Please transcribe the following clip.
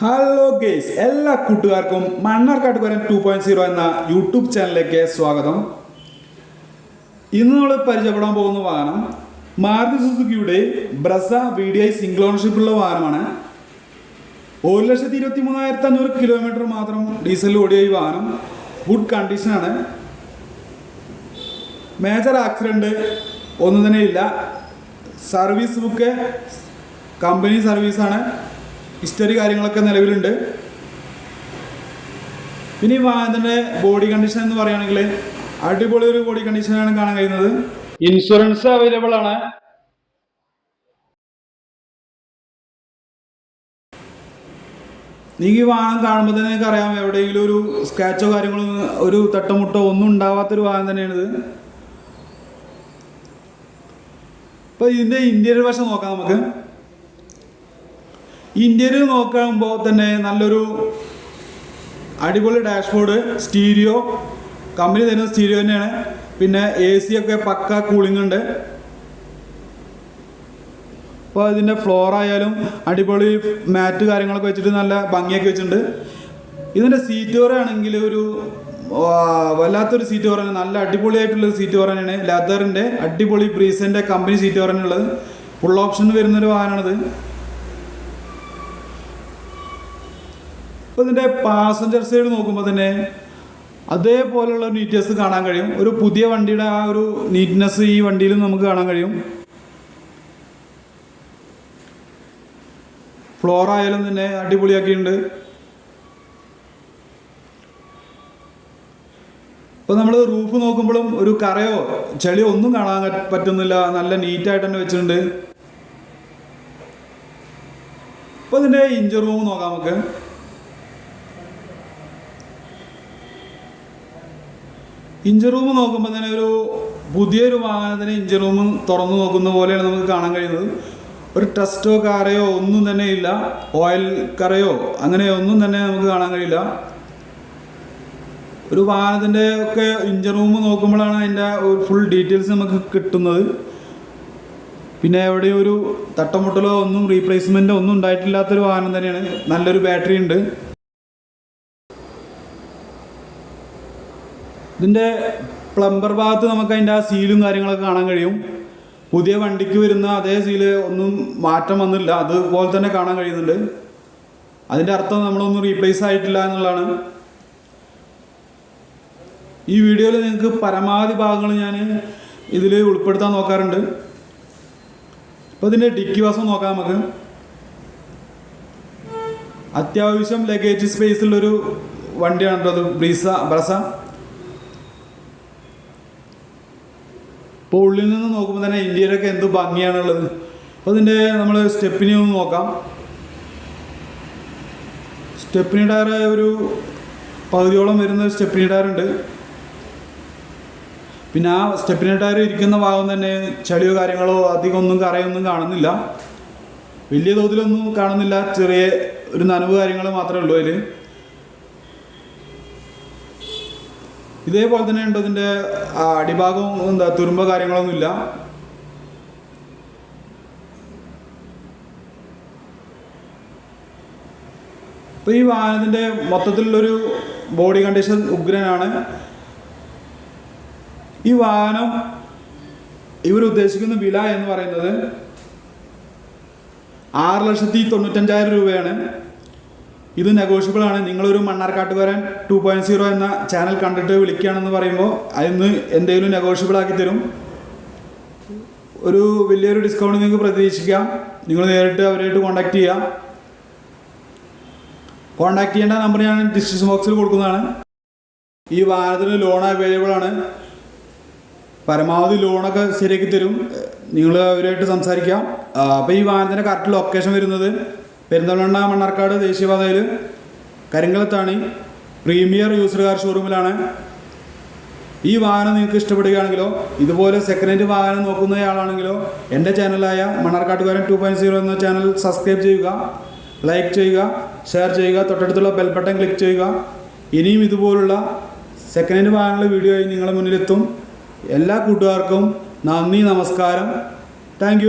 Hello guys എല്ലാ കൂട്ടുകാർക്കും മണ്ണാർക്കാട്ടുകാരൻ two point zero എന്ന യൂട്യൂബ് ചാനലിലേക്ക് സ്വാഗതം. ഇന്ന് നമ്മൾ പരിചയപ്പെടാൻ പോകുന്ന വാഹനം Maruti സുസുക്കിയുടെ Brezza V D I single ഓണർഷിപ്പുള്ള വാഹനമാണ്. ഒരു ലക്ഷത്തി ഇരുപത്തി മൂന്നായിരത്തി അഞ്ഞൂറ് കിലോമീറ്റർ മാത്രം ഡീസൽ ഓടിയ ഈ വാഹനം ഗുഡ് കണ്ടീഷനാണ് മേജർ ആക്സിഡന്റ് ഒന്നും തന്നെ ഇല്ല. സർവീസ് ബുക്ക് കമ്പനി സർവീസാണ് ഹിസ്റ്ററി കാര്യങ്ങളൊക്കെ നിലവിലുണ്ട്. പിന്നെ ഈ വാഹനത്തിന്റെ ബോഡി കണ്ടീഷൻ എന്ന് പറയുകയാണെങ്കിൽ അടിപൊളി ഒരു ബോഡി കണ്ടീഷനാണ് കാണാൻ കഴിയുന്നത്. ഇൻഷുറൻസ് അവൈലബിൾ ആണ്. നീ ഈ വാഹനം കാണുമ്പോൾ തന്നെ നിങ്ങൾക്ക് അറിയാം എവിടെയെങ്കിലും ഒരു സ്ക്രാച്ചോ കാര്യങ്ങളോ ഒരു തട്ടമുട്ടോ ഒന്നും ഉണ്ടാവാത്തൊരു വാഹനം തന്നെയാണിത് ഇപ്പൊ ഇതിന്റെ ഇന്ത്യയുടെ വശം നോക്കാം നമുക്ക്. ഇന്ത്യയിൽ നോക്കുമ്പോൾ തന്നെ നല്ലൊരു അടിപൊളി ഡാഷ്ബോർഡ് സ്റ്റീരിയോ കമ്പനി തരുന്ന സ്റ്റീരിയോ തന്നെയാണ്. പിന്നെ എ സി ഒക്കെ പക്ക കൂളിംഗ് ഉണ്ട്. അപ്പോൾ ഇതിന്റെ ഫ്ലോർ ആയാലും അടിപൊളി മാറ്റ് കാര്യങ്ങളൊക്കെ വെച്ചിട്ട് നല്ല ഭംഗിയൊക്കെ വെച്ചിട്ടുണ്ട്. ഇതിന്റെ സീറ്റ് ഓർ ആണെങ്കിൽ ഒരു വല്ലാത്തൊരു സീറ്റ് തന്നെ നല്ല അടിപൊളിയായിട്ടുള്ള സീറ്റ് തന്നെയാണ്. ലെതറിന്റെ അടിപൊളി ബ്രീസിന്റെ കമ്പനി സീറ്റ് ഓർ തന്നെയുള്ളത് ഫുൾ ഓപ്ഷൻ വരുന്നൊരു വാഹനമാണിത്. അപ്പോൾ ഇതിന്റെ പാസഞ്ചർ സൈഡ് നോക്കുമ്പോൾ തന്നെ അതേപോലെയുള്ള നീറ്റ്നെസ് കാണാൻ കഴിയും. ഒരു പുതിയ വണ്ടിയുടെ ആ ഒരു നീറ്റ്നെസ് ഈ വണ്ടിയിലും നമുക്ക് കാണാൻ കഴിയും. ഫ്ലോർ ആയാലും തന്നെ അടിപൊളിയാക്കിയിട്ടുണ്ട്. അപ്പോൾ നമ്മൾ റൂഫ് നോക്കുമ്പോഴും ഒരു കറയോ ചെളിയോ ഒന്നും കാണാൻ പറ്റുന്നില്ല. നല്ല നീറ്റായിട്ട് തന്നെ വെച്ചിട്ടുണ്ട്. അപ്പോൾ ഇതിന്റെ ഇഞ്ചർ റൂം നോക്കാം നമുക്ക്. ഇഞ്ചർ റൂം നോക്കുമ്പോൾ തന്നെ ഒരു പുതിയൊരു വാഹനത്തിന് ഇഞ്ചി റൂം തുറന്നു നോക്കുന്ന പോലെയാണ് നമുക്ക് കാണാൻ കഴിയുന്നത്. ഒരു ടെസ്റ്റോ കാറയോ ഒന്നും തന്നെ ഇല്ല. ഓയിൽ കറയോ അങ്ങനെ ഒന്നും തന്നെ നമുക്ക് കാണാൻ കഴിയില്ല. ഒരു വാഹനത്തിന്റെ ഒക്കെ ഇഞ്ചി റൂം നോക്കുമ്പോഴാണ് അതിന്റെ ഫുൾ ഡീറ്റെയിൽസ് നമുക്ക് കിട്ടുന്നത്. പിന്നെ എവിടെയും ഒരു തട്ടമുട്ടലോ ഒന്നും റീപ്ലേസ്മെന്റോ ഒന്നും ഉണ്ടായിട്ടില്ലാത്തൊരു വാഹനം തന്നെയാണ്. നല്ലൊരു ബാറ്ററി ഉണ്ട്. ഇതിന്റെ പ്ലംബർ ഭാഗത്ത് നമുക്ക് അതിന്റെ ആ സീലും കാര്യങ്ങളൊക്കെ കാണാൻ കഴിയും. പുതിയ വണ്ടിക്ക് വരുന്ന അതേ സീൽ ഒന്നും മാറ്റം വന്നില്ല. അതുപോലെ തന്നെ കാണാൻ കഴിയുന്നുണ്ട്. അതിന്റെ അർത്ഥം നമ്മളൊന്നും റീപ്ലേസ് ആയിട്ടില്ല എന്നുള്ളതാണ്. ഈ വീഡിയോയിൽ നിങ്ങൾക്ക് പരമാവധി ഭാഗങ്ങൾ ഞാൻ ഇതിൽ ഉൾപ്പെടുത്താൻ നോക്കാറുണ്ട്. അപ്പോൾ ഇതിന്റെ ഡിക്കി വാസം നോക്കാം നമുക്ക്. അത്യാവശ്യം ലഗേജ് സ്പേസിലുള്ളൊരു വണ്ടിയാണ് കേട്ടോ അത്. ബ്രീസ ബ്രസ. ഇപ്പോൾ ഉള്ളിൽ നിന്ന് നോക്കുമ്പോൾ തന്നെ ഇന്ത്യയിലൊക്കെ എന്ത് ഭംഗിയാണുള്ളത്. അപ്പോൾ ഇതിന്റെ നമ്മൾ സ്റ്റെപ്പിനി ഒന്ന് നോക്കാം. സ്റ്റെപ്പിനി ടയർ ഒരു പകുതിയോളം വരുന്ന സ്റ്റെപ്പിനി ഉണ്ട്. പിന്നെ ആ സ്റ്റെപ്പിനി ടയർ ഇരിക്കുന്ന ഭാഗം തന്നെ ചളിയോ കാര്യങ്ങളോ അധികം ഒന്നും കറയൊന്നും കാണുന്നില്ല. വലിയ തോതിലൊന്നും കാണുന്നില്ല. ചെറിയ ഒരു നനവ് കാര്യങ്ങൾ മാത്രമേ ഉള്ളൂ അതിൽ. ഇതേപോലെ തന്നെ ഉണ്ട് ഇതിന്റെ അടിഭാഗവും അടിഭാഗം എന്താ തുരുമ്പ കാര്യങ്ങളൊന്നുമില്ല അപ്പോൾ ഈ വാഹനത്തിന്റെ മൊത്തത്തിലുള്ളൊരു ബോഡി കണ്ടീഷൻ ഉഗ്രനാണ്. ഈ വാഹനം ഇവർ ഉദ്ദേശിക്കുന്ന വില എന്ന് പറയുന്നത് ആറ് ലക്ഷത്തി തൊണ്ണൂറ്റഞ്ചായിരം രൂപയാണ്. ഇത് നെഗോഷ്യബിൾ ആണ്. നിങ്ങളൊരു മണ്ണാർക്കാട്ടുകാരൻ ടു പോയിന്റ് സീറോ എന്ന ചാനൽ കണ്ടിട്ട് വിളിക്കുകയാണെന്ന് പറയുമ്പോൾ അതിന് എന്തെങ്കിലും നെഗോഷ്യബിൾ ആക്കി തരും. ഒരു വലിയൊരു ഡിസ്കൗണ്ട് നിങ്ങൾക്ക് പ്രതീക്ഷിക്കാം. നിങ്ങൾ നേരിട്ട് അവരായിട്ട് കോൺടാക്ട് ചെയ്യാം. കോൺടാക്ട് ചെയ്യേണ്ട നമ്പർ ഞാൻ ഡിസ്ക്രിപ്ഷൻ ബോക്സിൽ കൊടുക്കുന്നതാണ്. ഈ വാഹനത്തിന് ലോൺ അവൈലബിൾ ആണ്. പരമാവധി ലോണൊക്കെ ശരിയാക്കി തരും. നിങ്ങൾ അവരുമായിട്ട് സംസാരിക്കാം. അപ്പോൾ ഈ വാഹനത്തിന്റെ കറക്റ്റ് ലൊക്കേഷൻ വരുന്നത് പെരിന്തൽമണ്ണ മണ്ണാർക്കാട് ദേശീയപാതയിൽ കരിങ്കലത്താണി പ്രീമിയർ യൂസർ കാർ ഷോറൂമിലാണ്. ഈ വാഹനം നിങ്ങൾക്ക് ഇഷ്ടപ്പെടുകയാണെങ്കിലോ ഇതുപോലെ സെക്കൻഡ് ഹാൻഡ് വാഹനം നോക്കുന്നയാളാണെങ്കിലോ എന്റെ ചാനലായ മണ്ണാർക്കാട്ടുകാരൻ ടു പോയിന്റ് സീറോ എന്ന ചാനൽ സബ്സ്ക്രൈബ് ചെയ്യുക ലൈക്ക് ചെയ്യുക ഷെയർ ചെയ്യുക തൊട്ടടുത്തുള്ള ബെൽ ബട്ടൺ ക്ലിക്ക് ചെയ്യുക. ഇനിയും ഇതുപോലുള്ള സെക്കൻഡ് ഹാൻഡ് വാഹനങ്ങളുടെ വീഡിയോ നിങ്ങളുടെ മുന്നിലെത്തും. എല്ലാ കൂട്ടുകാർക്കും നന്ദി നമസ്കാരം. താങ്ക്